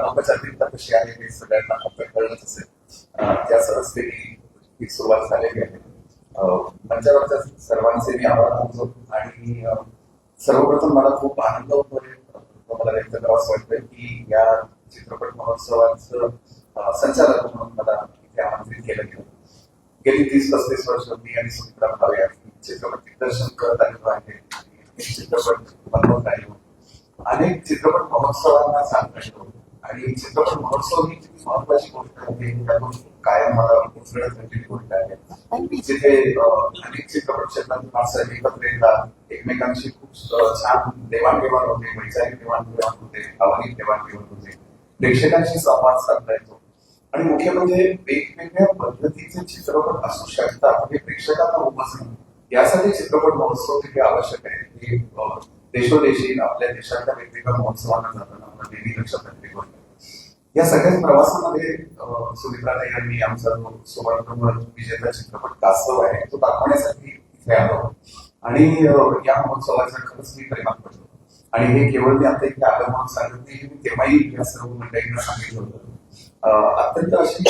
औपचारिकता कशी आहे हे सगळ्यांना आपण असेल त्या सहजतेने सुरुवात झालेली आहे. मंचावरच्या सर्वांचे मी आभार मानतो आणि सर्वप्रथम मला खूप आनंद होतोय मला व्यक्त करावं वाटतंय की या चित्रपट महोत्सवाचं संचालक म्हणून मला इथे आमंत्रित केलं गेलं. गेली तीस पस्तीस वर्ष मी आणि सुमित्रा भावे चित्रपट दिग्दर्शन करत आलेलो आहे चित्रपट बनवत राहिलो अनेक चित्रपट महोत्सवांना जात राहिलो आणि चित्रपट महोत्सव ही किती महत्वाची गोष्ट आहे. त्यातून कायम मला उचलत गोष्ट आहे. जिथे अनेक चित्रपट क्षेत्रात माणसं एकत्र येतात. एकमेकांशी खूप छान देवाणघेवाण होते वैचारिक देवाणघेवाण होते भावनिक देवाणघेवाण होते. प्रेक्षकांशी संवाद साधला येतो. आणि मुख्य म्हणजे वेगवेगळ्या पद्धतीचे चित्रपट असू शकतात. हे प्रेक्षकांना उपसणं यासाठी चित्रपट महोत्सव तिथे आवश्यक आहे. की देशोदेशी आपल्या देशातल्या वेगवेगळ्या महोत्सवांना जाताना मला नेहमी लक्षात. या सगळ्याच प्रवासामध्ये अं, यांनी आमचा जो सुवर्णभर विजेता चित्रपट कासव आहे तो दाखवण्यासाठी इथे आलो. आणि या महोत्सवाचा खरंच मी परिणाम पडलो आणि हे केवळ मी आता इथे आलं म्हणून सांगत नाही मी तेव्हाही या सर्व मंडळींना सांगितलं होतं. अत्यंत अशी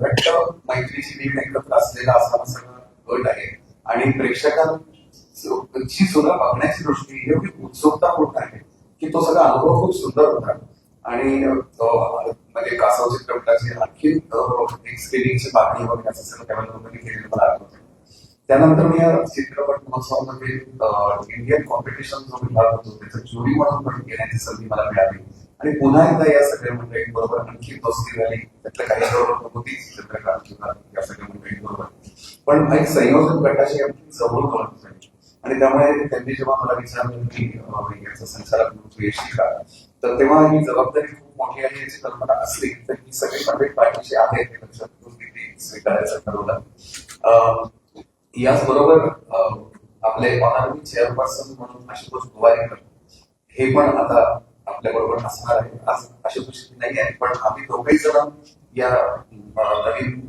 घट्ट मैत्रीची टीम एकत्र असलेला असा सगळा गट आहे. आणि प्रेक्षकांची सुद्धा बघण्याची दृष्टी एवढी उत्सुकता होत आहे की तो सगळा अनुभव खूप सुंदर होता. आणि म्हणजे कासव चित्रपटाची आणखी एक स्क्रीनिंगची मागणी वगैरे असं सगळं त्या लोकांनी केलेलं मला आठवते. त्यानंतर मी या चित्रपट महोत्सवामध्ये इंडियन कॉम्पिटिशन जो मी भाग होतो त्याचं ज्युरी म्हणून पण घेण्याची संधी मला मिळाली. आणि पुन्हा एकदा या सगळ्या मंडळी बरोबर आणखी दोस्ती झाली त्यातल्या काही बरोबर होती चित्रकार किंवा या सगळ्या मंडळी बरोबर. पण एक संयोजन गटाशी आणखी जवळ ओळख झाली आणि त्यामुळे त्यांनी जेव्हा मला विचारलं की याचा संचालक म्हणून तू येशील का? तर तेव्हा ही जबाबदारी खूप मोठी आहे याची कल्पना असली तर ही सगळी मंडळी पाठीशी आहे हे लक्षात घेऊन मी ती स्वीकारायचं ठरवलं. अं, याचबरोबर आपले ऑनरबल चेअरपर्सन म्हणून आशुतोष गोवारीकर हे पण आता आपल्या बरोबर असणार आहे आज आशुतोष नाही आहे पण आम्ही दोघेही जण या नवीन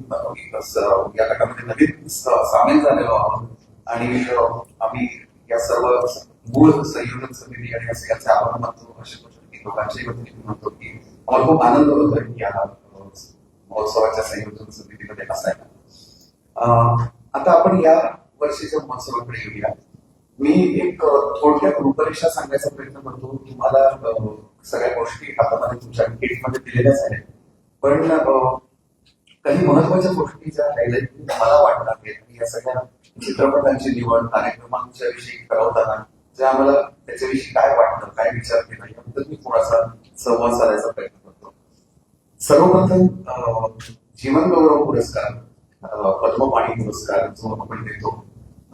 या गटामध्ये नवीन सामील झालेलो आहोत. आणि आम्ही या सर्व मूळ संयोजन समिती आणि याचे आभार मानतो आशुतोष. आणि वतीने म्हणतो की आम्हाला खूप आनंद होतोय या महोत्सवाच्या संयोजन समितीमध्ये असायला अं, आता आपण या वर्षीच्या महोत्सवाकडे येऊया. मी एक थोडक्यात रूपरेषा सांगायचा प्रयत्न करतो. तुम्हाला सगळ्या गोष्टी हातामध्ये तुमच्या मध्ये दिलेल्याच आहेत. पण काही महत्त्वाच्या गोष्टी ज्या हायलाईट मला वाटणार आहेत. या सगळ्या चित्रपटांची निवड कार्यक्रमांच्या विषयी ठरवताना जे आम्हाला त्याच्याविषयी काय वाटतं काय विचार केला याबद्दल मी थोडासा संवाद साधायचा प्रयत्न करतो. सर्वप्रथम अं, जीवन गौरव पुरस्कार पद्मपाणी पुरस्कार जो आपण देतो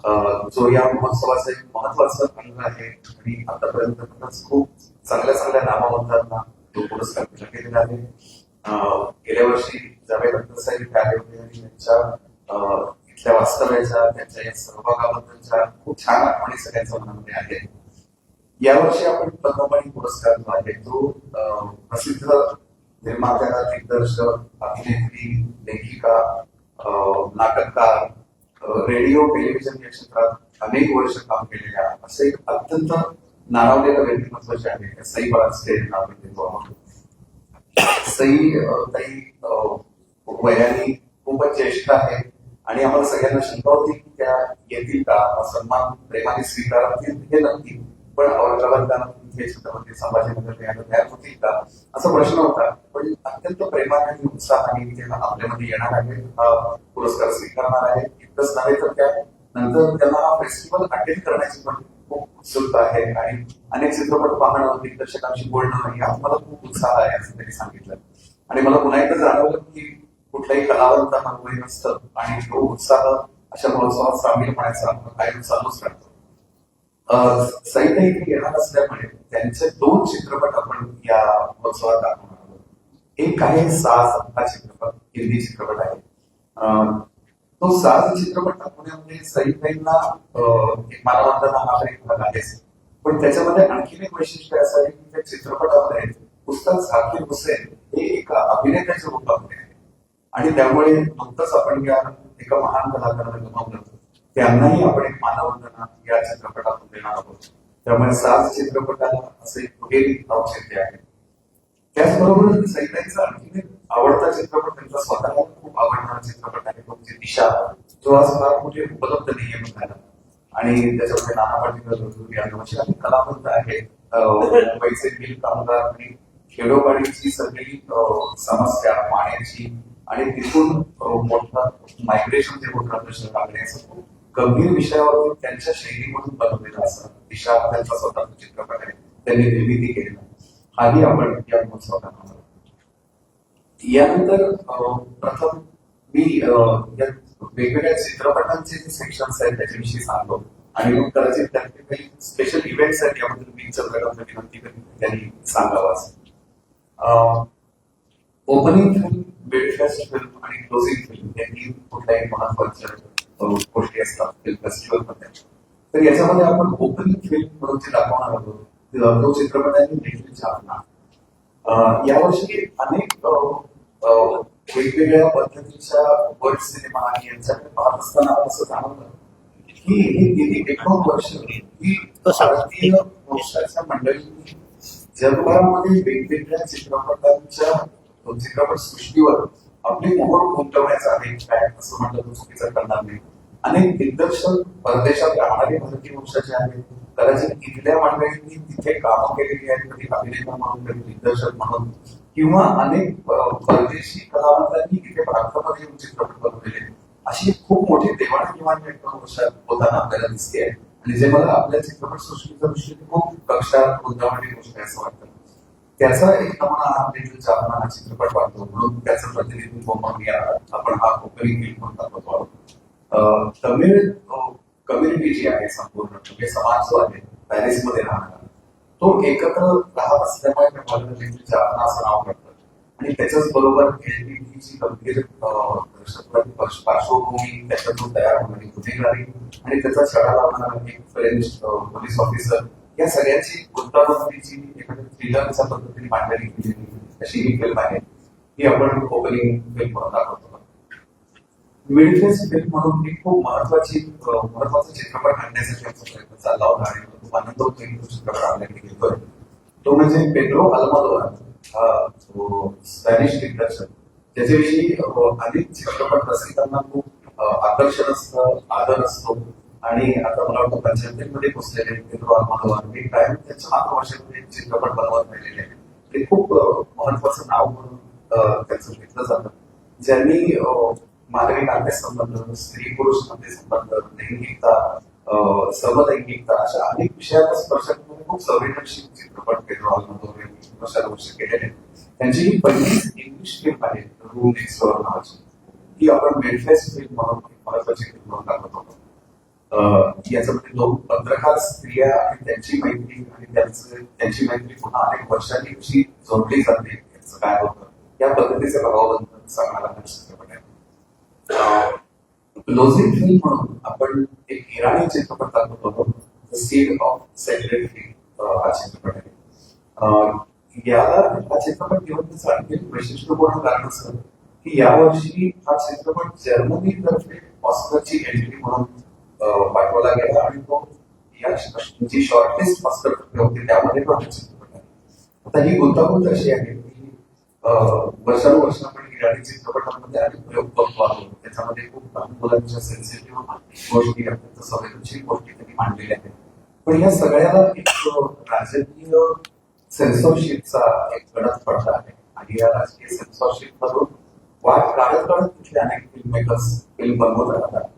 अं, जो या महोत्सवाचा एक महत्त्वाचा अंग आहे. आणि आतापर्यंत खूप चांगल्या चांगल्या नामवंतांना तो पुरस्कार दिला गेलेला आहे. गेल्या वर्षी जावेद अख्तर साहेब आले होते आणि त्यांच्या तिथल्या इथल्या वास्तव्याच्या त्यांच्या या सहभागाबद्दलच्या खूप छान आठवणी सगळ्यांच्या मनामध्ये आहेत यावर्षी आपण पद्मपाणी पुरस्कार जो आहे तो अं, प्रसिद्ध निर्मात्याला दिग्दर्शक अभिनेत्री लेखिका अं, नाटककार रेडिओ टेलिव्हिजन या क्षेत्रात अनेक वर्ष काम केलेल्या असं एक अत्यंत नारावलेलं व्यक्तिमत्व जे आहे सई बळाचे नाव देतो आपण सई काही अं, वयाने खूपच ज्येष्ठ आहे आणि आम्हाला सगळ्यांना शंका होती की त्या येतील का? सन्मान प्रेमाने स्वीकारतील हे नक्की? पण औरंगाबाद हे छत्रपती संभाजीनगर यायला तयार होतील का? असा प्रश्न होता. पण अत्यंत प्रेमाने आणि उत्साहाने ते आपल्यामध्ये येणार आहे. हा पुरस्कार स्वीकारणार आहे. इतकंच नव्हे तर त्या नंतर त्यांना हा फेस्टिवल अटेंड करण्याची पण खूप उत्सुकता आहे. आणि अनेक चित्रपट पाहणं दिग्दर्शकांशी बोलणं यात मला खूप उत्साह आहे असं त्यांनी सांगितलं. आणि मला पुन्हा एकदा जाणवलं की कुठल्याही कलावंतांना वय नसतं. आणि तो उत्साह अशा महोत्सवात सामील होण्याचा कायम चालूच राहतो. अं, येणार असल्यामुळे त्यांचे दोन चित्रपट आपण या महोत्सवात दाखवणार आहोत. एक आहे साज हा चित्रपट हिंदी चित्रपट आहे. अं, तो साज चित्रपट दाखवण्यामध्ये सईताईंना अं, एक मानवंदना हा एक भाग आहेच. पण त्याच्यामध्ये आणखीन एक वैशिष्ट्य असं आहे की त्या चित्रपटामध्ये उस्ताद झाकीर हुसेन हे एका अभिनेत्याच्या रूपामध्ये आहे आणि त्यामुळे नुकतंच आपण या एका महान कलाकाराला गमावलं. त्यांनाही आपण एक मानवंदना या चित्रपटातून देणार आहोत. त्यामुळे सात चित्रपटाला असे दुहेरी औचित्य आहे त्याचबरोबर सईताईचा आणखी एक आवडता चित्रपट त्यांचा स्वतःला खूप आवडणारा चित्रपट आहे. तो म्हणजे दिशा. जो आज फार कुठे उपलब्ध नाहीये म्हणायला आणि त्याच्यामध्ये नाना पाटील रुजू अनेक कलावंत आहेत. अं, मुंबईचे बिल कामगार आणि खेडोपाडीची सगळी समस्या पाण्याची आणि तिथून मोठा मायग्रेशन जे होत राहतं शहराकडे गंभीर विषयावरती त्यांच्या शैलीमधून बनवलेला असं दिशा त्यांचा स्वतःचा चित्रपट आहे त्यांनी निर्मिती केलेला हाही आपण या महोत्सवात यानंतर अं, प्रथम मी अं, वेगवेगळ्या चित्रपटांचे जे सेक्शन्स आहेत त्याच्याविषयी सांगतो. आणि मग कदाचित त्यातले काही स्पेशल इव्हेंट्स आहेत याबद्दल मी चंद्रकांत विनंती करून त्यांनी सांगावं असं. ओपनिंग फिल्म मिड फिल्म आणि क्लोजिंग फिल्म या कुठल्याही महत्त्वाच्या गोष्टी असतात फिल्म फेस्टिवलमध्ये तर याच्यामध्ये आपण ओपनिंग फिल्म म्हणून जे दाखवणार आहोत तो चित्रपटांनी देखील छापला अं, यावर्षी अनेक अं, वेगवेगळ्या पद्धतीच्या वर्ल्ड सिनेमा आणि यांच्याकडे पाहत असताना असं जाणवलं की ही गेली एकोण वर्ष ही भारतीय वंशाच्या मंडळींनी जगभरामध्ये वेगवेगळ्या चित्रपटांच्या चित्रपट सृष्टीवर आपली मोहर गुंतवण्याचा आहे. काय असं म्हटलं तर चुकीचं करणार नाही. अनेक दिग्दर्शक परदेशात राहणारे भारतीय वंशाचे आहेत कदाचित इथल्या मंडळींनी तिथे कामं केलेली आहेत कधी अभिनेता म्हणून कधी दिग्दर्शक म्हणून किंवा अनेक परदेशी कलावंतांनी इथे भारतामध्ये येऊन चित्रपट बनवलेले दिले अशी खूप मोठी देवाणघेवाण या एका वर्षात होताना आपल्याला दिसते आहे. आणि जे मला आपल्या चित्रपट सृष्टीच्या दृष्टीने खूप कक्षात गुंतवणारी गोष्ट आहे असं वाटतं. त्याचा एक नमुना हा देखील चालना हा चित्रपट वाटतो. म्हणून त्याचं प्रतिनिधित्व म्हणून या आपण हा कोकणी फिल्म म्हणून दाखवतो आहोत. तमिळ कम्युनिटी जी आहे संपूर्ण म्हणजे समाज जो आहे पॅरिसमध्ये राहणारा तो एकत्र राहत असल्यामुळे त्या भागाला देखील चालना असं नाव पडतं. आणि त्याच्याच बरोबर एलबीटीची गंभीर दहशतवादी पार्श्व- पार्श्वभूमी त्याच्यातून तयार होणारी गुन्हेगारी आणि त्याचा छडा लावणारा एक फ्रेंच पोलीस ऑफिसर या सगळ्याची गुंतागुंतीची एखाद्या थ्रिलरच्या पद्धतीने मांडणी केलेली अशी ही फिल्म आहे ही आपण ओपनिंग फिल्म म्हणून दाखवतो. मिड फिल्म म्हणून ही खूप महत्वाची महत्त्वाचा चित्रपट आणण्यासाठी आमचा प्रयत्न चालला होता आणि खूप आनंद होतो. की तो चित्रपट आपल्याकडे घेतोय तो म्हणजे पेड्रो अल्मादोरा हा जो स्पॅनिश दिग्दर्शक त्याच्याविषयी अनेक चित्रपट रसिकांना खूप आकर्षण असतं आदर असतो. आणि आता मला वाटतं पंचायतीमध्ये मध्ये पोचलेले पेड्रो अल्मादोर हे कायम त्यांच्या मातृभाषेमध्ये चित्रपट बनवत राहिलेले ते खूप महत्वाचं नाव म्हणून अं, त्याचं घेतलं जातं. ज्यांनी अं, मानवी नातेसंबंध स्त्री पुरुष नातेसंबंध लैंगिकता समलैंगिकता अशा अनेक विषयाला स्पर्श करून खूप संवेदनशील चित्रपट पेट्रोल अल्मादोर यांनी वर्ष केलेले त्यांची ही पहिलीच इंग्लिश फिल्म आहे रूम नेक्स्ट नावाची. ती आपण मेडफेस्ट फिल्म म्हणून महत्वाची फिल्म म्हणून दाखवत होतो याच्यामध्ये म्हणजे दोन पत्रकार स्त्रिया आणि त्यांची मैत्री आणि त्यांचं त्यांची मैत्री पुन्हा अनेक वर्षांनी कशी जोडली जाते. याचं काय होतं? या पद्धतीचे भावाबद्दल सांगणारा हा चित्रपट आहे क्लोजिंग फिल्म म्हणून आपण एक इराणी चित्रपट दाखवत होतो सीड ऑफ सेक्रेटरी हा चित्रपट आहे. याला हा चित्रपट घेऊन त्याचं आणखी वैशिष्ट्यपूर्ण कारण असं की यावर्षी हा चित्रपट जर्मनीतर्फे ऑस्करची एंट्री म्हणून अं, गेला आणि तो या जी शॉर्टलिस्ट ऑस्कर होती त्यामध्ये आता ही गुंतागुंत अशी आहे की वर्षानुवर्ष आपण इराणी चित्रपटांमध्ये अनेक प्रयोग करतो आहोत. त्याच्यामध्ये खूप लहान मुलांच्या सेन्सिटिव्ह गोष्टी अत्यंत संवेदनशील गोष्टी त्यांनी मांडलेल्या आहेत. पण या सगळ्याला एक राजकीय सेन्सॉरशिपचा एक गणत पडला आहे. आणि या राजकीय सेन्सॉरशिप मधून वाट काढत काढत तिथले अनेक फिल्म मेकर्स फिल्म बनवत राहतात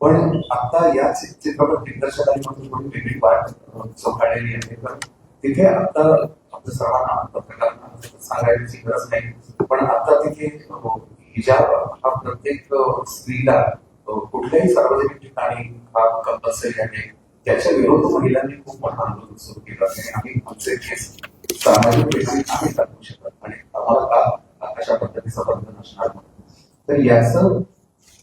पण आता या चि- चित्रपट दिग्दर्शकांमधून थोडी वेगळी वाट अं, आहे पण तिथे आता आमच्या सर्वांना पत्रकारांना सांगायची गरज नाही. पण आता तिथे हिजाब हा प्रत्येक स्त्रीला कुठल्याही सार्वजनिक ठिकाणी हा कंपल्सरी आहे. त्याच्या विरोध महिलांनी खूप मोठा आंदोलन सुरू केलं आहे. आणि आमचे केस सामाजिक व्यक्ती आम्ही दाखवू शकत आणि आम्हाला का अशा पद्धतीचं बंधन असणार तर याचं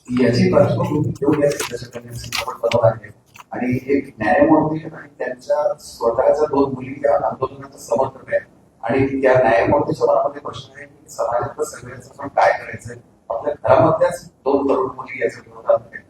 याची पार्श्वभूमी घेऊन या चित्रपटाने चित्रपट बनवला आहे आणि एक न्यायमूर्ती आणि त्यांच्या स्वतःच्या दोन मुली या आंदोलनाचं समर्थक आहे. आणि त्या न्यायमूर्तीच्या मनामध्ये प्रश्न आहे की समाजातलं सगळ्यांचं काय करायचंय? आपल्या घरामध्येच दोन तरुण मुली याच्या विरोधात आहेत